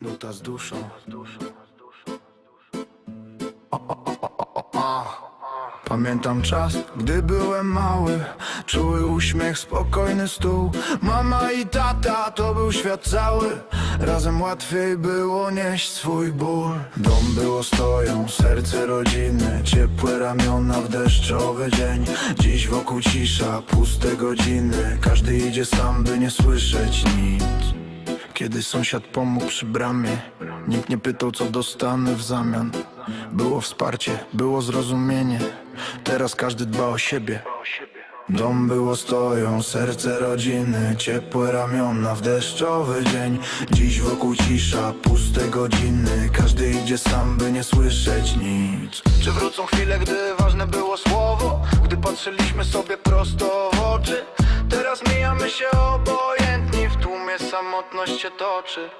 Nuta z duszą. Pamiętam czas, gdy byłem mały. Czuły uśmiech, spokojny stół. Mama i tata, to był świat cały. Razem łatwiej było nieść swój ból. Dom było stoją, serce rodziny. Ciepłe ramiona w deszczowy dzień. Dziś wokół cisza, puste godziny. Każdy idzie sam, by nie słyszeć nic kiedy sąsiad pomógł przy bramie. Nikt nie pytał co dostanę w zamian. Było wsparcie, było zrozumienie. Teraz każdy dba o siebie. Dom było stoją, serce rodziny Ciepłe ramiona w deszczowy dzień. Dziś wokół cisza, puste godziny. Każdy idzie sam, by nie słyszeć nic. Czy wrócą chwile, gdy ważne było słowo? Gdy patrzyliśmy sobie prosto w oczy Teraz mijamy się W tłumie samotność się toczy.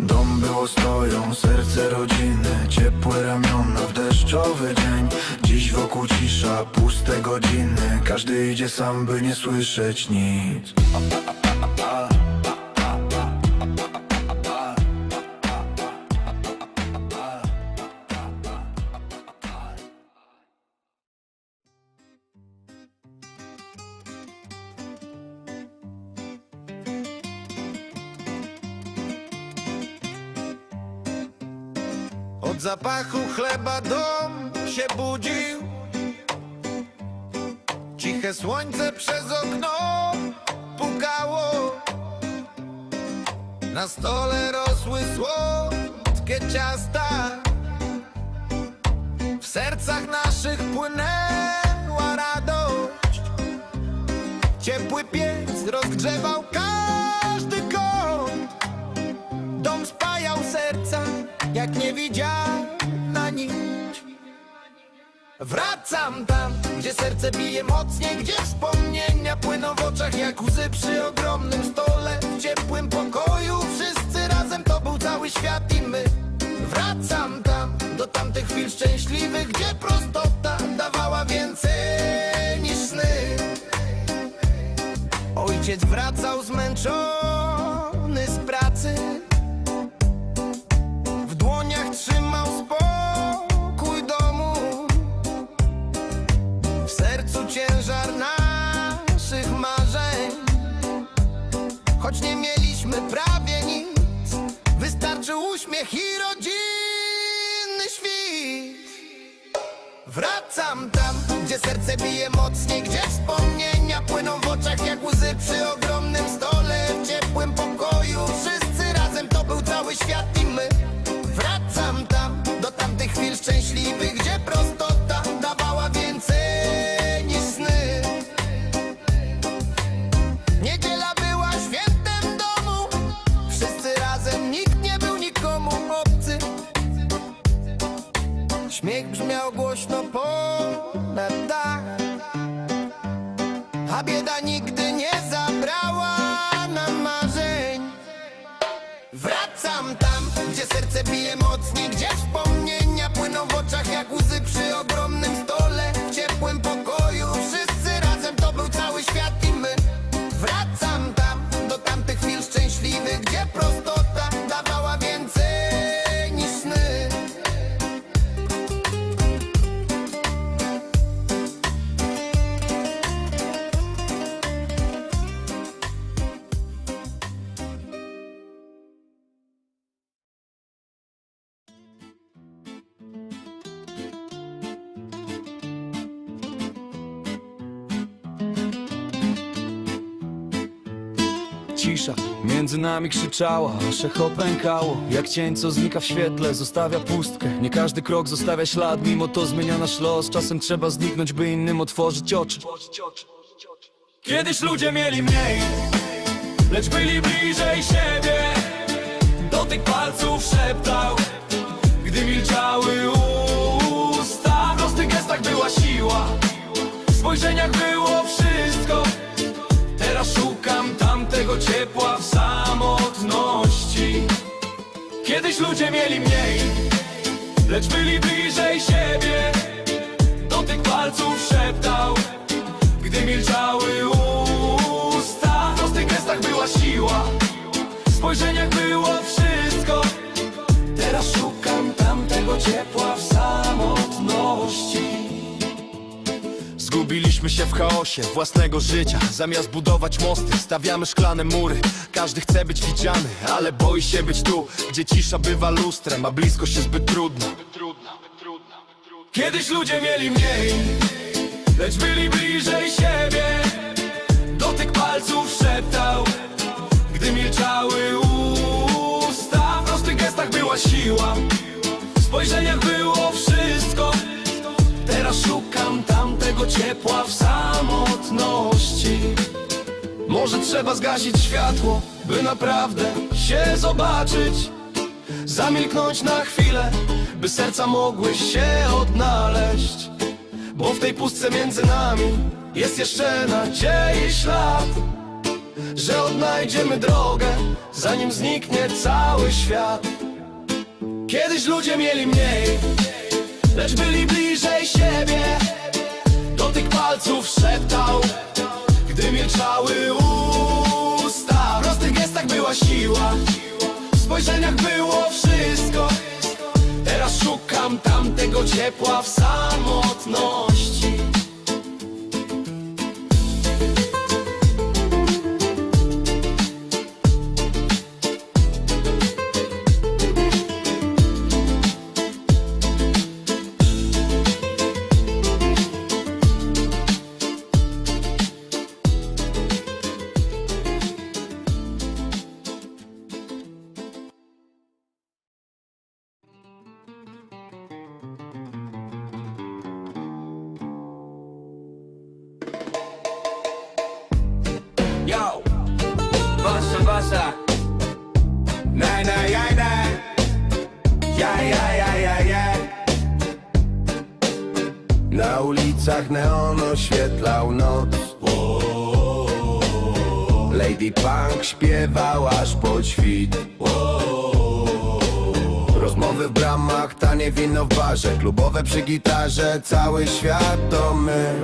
Dom było stoją, serce rodziny Ciepłe ramiona w deszczowy dzień. Dziś wokół cisza, puste godziny Każdy idzie sam, by nie słyszeć nic Od zapachu chleba dom się budził. Ciche słońce przez okno pukało. Na stole rosły słodkie ciasta. W sercach naszych płynęła radość. Ciepły piec rozgrzewał każdy kąt. Dom spajał serca jak niewidzialna Wracam tam, gdzie serce bije mocniej Gdzie wspomnienia płyną w oczach jak łzy przy ogromnym stole W Choć nie mieliśmy prawie nic Wystarczył uśmiech i rodzinny świt. Wracam tam, gdzie serce bije mocniej Gdzie wspomnienia płyną w oczach jak łzy przy ogromnym stole W ciepłym pokoju. Wszyscy razem to był cały świat i my. Wracam tam, do tamtych chwil szczęśliwych Gdzie prostota Cisza. Między nami krzyczała, aż echo pękało. Jak cień, co znika w świetle, zostawia pustkę. Nie każdy krok zostawia ślad, mimo to zmienia nasz los. Czasem trzeba zniknąć, by innym otworzyć oczy. Kiedyś ludzie mieli mniej, lecz byli bliżej siebie. Dotyk palców szeptał, gdy milczały usta. W prostych gestach była siła, w spojrzeniach było ciepła w samotności. Kiedyś ludzie mieli mniej, lecz byli bliżej siebie. Dotyk palców szeptał, gdy milczały usta Zgubiliśmy się w chaosie własnego życia. Zamiast budować mosty, stawiamy szklane mury. Każdy chce być widziany, ale boi się być tu Gdzie cisza bywa lustrem, a blisko się zbyt trudno. Kiedyś ludzie mieli mniej Lecz byli bliżej siebie trzeba zgasić światło By naprawdę się zobaczyć. Zamilknąć na chwilę By serca mogły się odnaleźć. Bo w tej pustce między nami Jest jeszcze nadziei ślad Że odnajdziemy drogę Zanim zniknie cały świat. Kiedyś ludzie mieli mniej Lecz byli bliżej siebie. Dotyk palców szeptał Gdy milczały usta siła. W spojrzeniach było wszystko. Teraz szukam tamtego ciepła w samotności Yo, wasza, wasza. Nej, nej, nej, nej. Ja, ja, ja, ja, ja. Na ulicach neon oświetlał noc Lady Punk śpiewał aż po świt Rozmowy w bramach, tanie wino w barze Klubowe przy gitarze, cały świat to my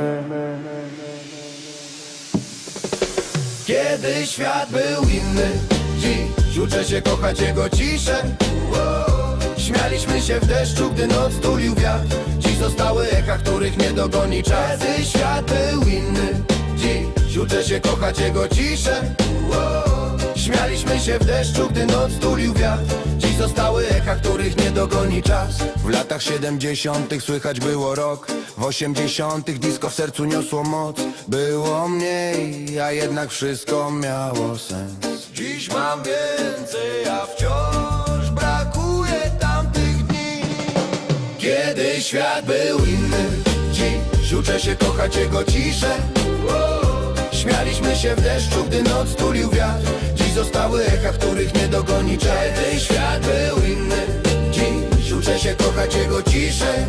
Kiedy świat był inny Dziś uczę się kochać jego ciszę. Śmialiśmy się w deszczu, gdy noc tulił wiatr. Dziś zostały echa, których nie dogoni czas. Kiedy świat był inny Dziś uczę się kochać jego ciszę Śmialiśmy się w deszczu, gdy noc tulił wiatr. Dziś zostały echa, których nie dogoni czas. W latach 70. słychać było rok. W 80. disco w sercu niosło moc. Było mniej, a jednak wszystko miało sens. Dziś mam więcej, a wciąż brakuje tamtych dni. Kiedy świat był inny Dziś uczę się kochać jego ciszę. Śmialiśmy się w deszczu, gdy noc tulił wiatr Dziś zostały echa, których nie dogoni Kiedy świat był inny. Dziś uczę się kochać jego ciszę.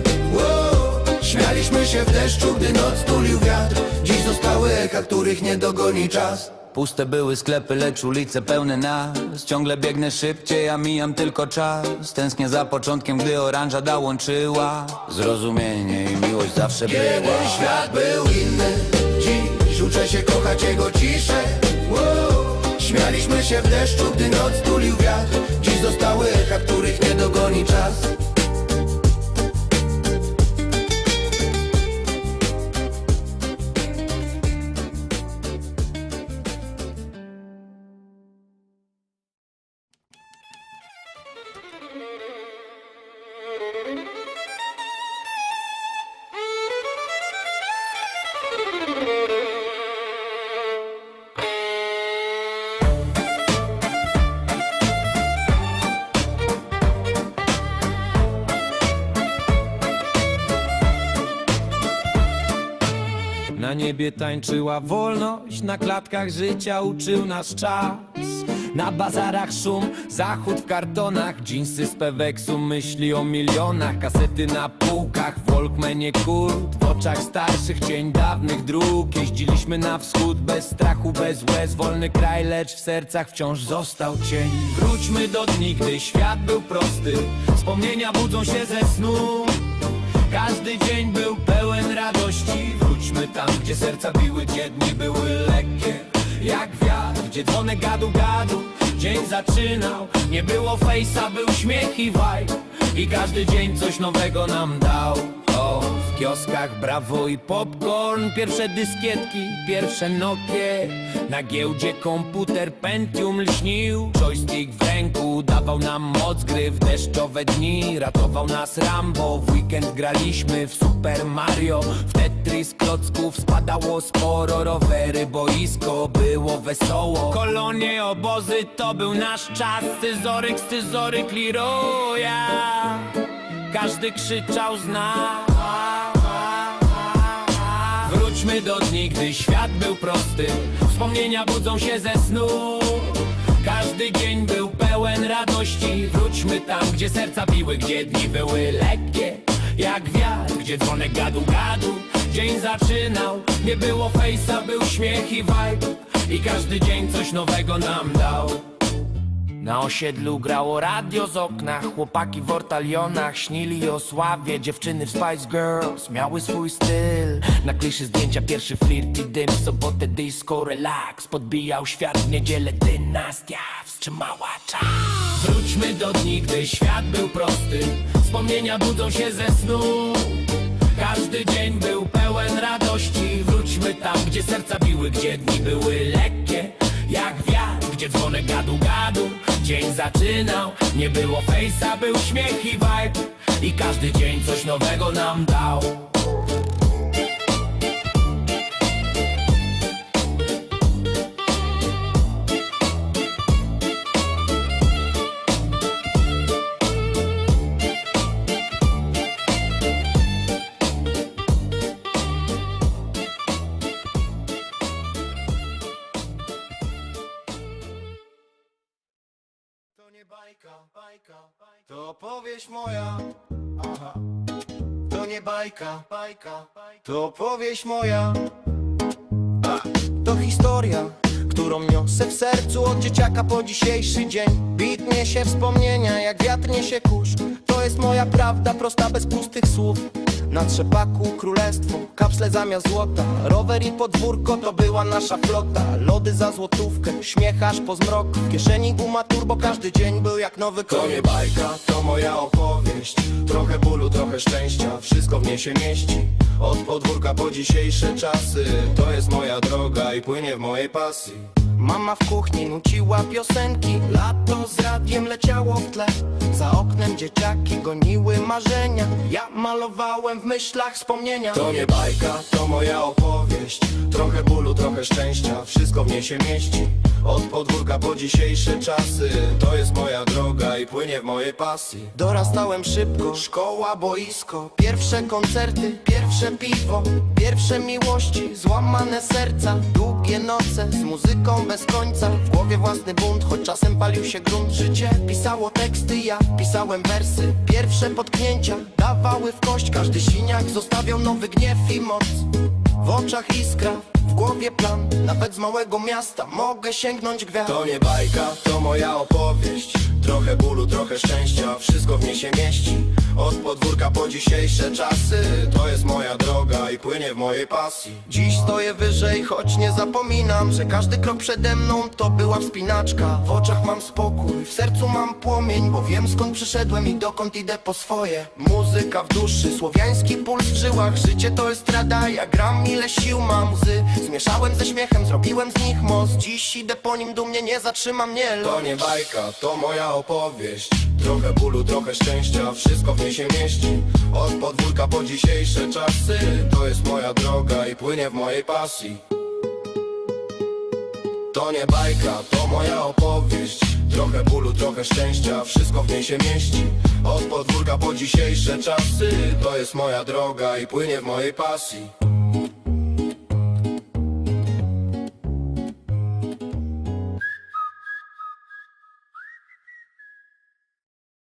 Śmialiśmy się w deszczu, gdy noc tulił wiatr. Dziś zostały echa, których nie dogoni czas. Puste były sklepy, lecz ulice pełne nas. Ciągle biegnę szybciej, a mijam tylko czas. Tęsknię za początkiem, gdy oranża dołączyła. Zrozumienie i miłość zawsze była. Kiedy świat był inny Dziś uczę się kochać jego ciszę Śmialiśmy się w deszczu, gdy noc tulił wiatr. Dziś zostały echa, których nie dogoni czas niebie tańczyła wolność, na klatkach życia uczył nas czas. Na bazarach szum, zachód w kartonach, dżinsy z peweksu, myśli o milionach, kasety na półkach, w Walkmanie kurt, w oczach starszych cień dawnych dróg. Jeździliśmy na wschód bez strachu, bez łez, wolny kraj, lecz w sercach wciąż został cień. Wróćmy do dni, gdy świat był prosty, wspomnienia budzą się ze snu. Każdy dzień był pełen radości tam, gdzie serca biły, gdzie dni były lekkie. Jak wiatr, gdzie dzwonek gadu gadu. Dzień zaczynał, nie było fejsa, był śmiech i vibe I każdy dzień coś nowego nam dał. O, W kioskach Brawo i Popcorn. Pierwsze dyskietki, pierwsze Nokie. Na giełdzie komputer Pentium lśnił. Joystick w ręku dawał nam moc gry w deszczowe dni. Ratował nas Rambo, w weekend graliśmy w Super Mario. W Tetris klocków spadało sporo. Rowery, boisko, było wesoło. Kolonie, obozy, to był nasz czas. Scyzoryk, scyzoryk, Leroya Każdy krzyczał z nas Wróćmy do dni, gdy świat był prosty. Wspomnienia budzą się ze snu. Każdy dzień był pełen radości. Wróćmy tam, gdzie serca biły Gdzie dni były lekkie jak wiatr Gdzie dzwonek gadu gadu. Dzień zaczynał, nie było fejsa Był śmiech i vibe. I każdy dzień coś nowego nam dał na osiedlu grało radio z okna. Chłopaki w ortalionach śnili o sławie. Dziewczyny w Spice Girls miały swój styl. Na kliszy zdjęcia pierwszy flirt i dym. Sobotę disco, relax Podbijał świat. W niedzielę dynastia Wstrzymała czas. Wróćmy do dni, gdy świat był prosty. Wspomnienia budzą się ze snu. Każdy dzień był pełen radości. Wróćmy tam, gdzie serca biły, gdzie dni były lekkie gdzie dzwonek gadu gadu. Dzień zaczynał, nie było fejsa, był śmiech i vibe. I każdy dzień coś nowego nam dał moja. Aha. To nie bajka, bajka, to opowieść moja. A, to historia, którą niosę w sercu od dzieciaka po dzisiejszy dzień. Bit niesie wspomnienia, jak wiatr niesie kurz. To jest moja prawda, prosta bez pustych słów. Na trzepaku królestwo, kapsle zamiast złota. Rower i podwórko to była nasza flota. Lody za złotówkę, śmiech aż po zmrok. W kieszeni guma turbo, każdy dzień był jak nowy krok To nie bajka, to moja opowieść. Trochę bólu, trochę szczęścia, wszystko w niej się mieści Od podwórka po dzisiejsze czasy. To jest moja droga i płynie w mojej pasji. Mama w kuchni nuciła piosenki. Lato z radiem leciało w tle. Za oknem dzieciaki goniły marzenia. Ja malowałem w myślach wspomnienia. To nie bajka, to moja opowieść. Trochę bólu, trochę szczęścia, wszystko w niej się mieści Od podwórka po dzisiejsze czasy. To jest moja droga i płynie w mojej pasji Dorastałem szybko, szkoła, boisko. Pierwsze koncerty, pierwsze piwo. Pierwsze miłości, złamane serca. Długie noce z muzyką bez końca. W głowie własny bunt, choć czasem palił się grunt. Życie pisało teksty, ja pisałem wersy. Pierwsze potknięcia dawały w kość. Każdy siniak zostawiał nowy gniew i moc. W oczach iskra, w głowie plan Nawet z małego miasta mogę sięgnąć gwiazd. To nie bajka, to moja opowieść. Trochę bólu, trochę szczęścia, wszystko w niej się mieści. Od podwórka po dzisiejsze czasy To jest moja droga i płynie w mojej pasji. Dziś stoję wyżej, choć nie zapominam Że każdy krok przede mną to była wspinaczka. W oczach mam spokój, w sercu mam płomień Bo wiem skąd przyszedłem i dokąd idę po swoje. Muzyka w duszy, słowiański puls w żyłach Życie to jest rada, ja gram ile sił mam Łzy zmieszałem ze śmiechem, zrobiłem z nich most. Dziś idę po nim dumnie, nie zatrzyma mnie To los nie bajka, to moja opowieść. Trochę bólu, trochę szczęścia, wszystko w niej się mieści. Od podwórka po dzisiejsze czasy. To jest moja droga i płynie w mojej pasji. To nie bajka, to moja opowieść. Trochę bólu, trochę szczęścia, wszystko w niej się mieści. Od podwórka po dzisiejsze czasy. To jest moja droga i płynie w mojej pasji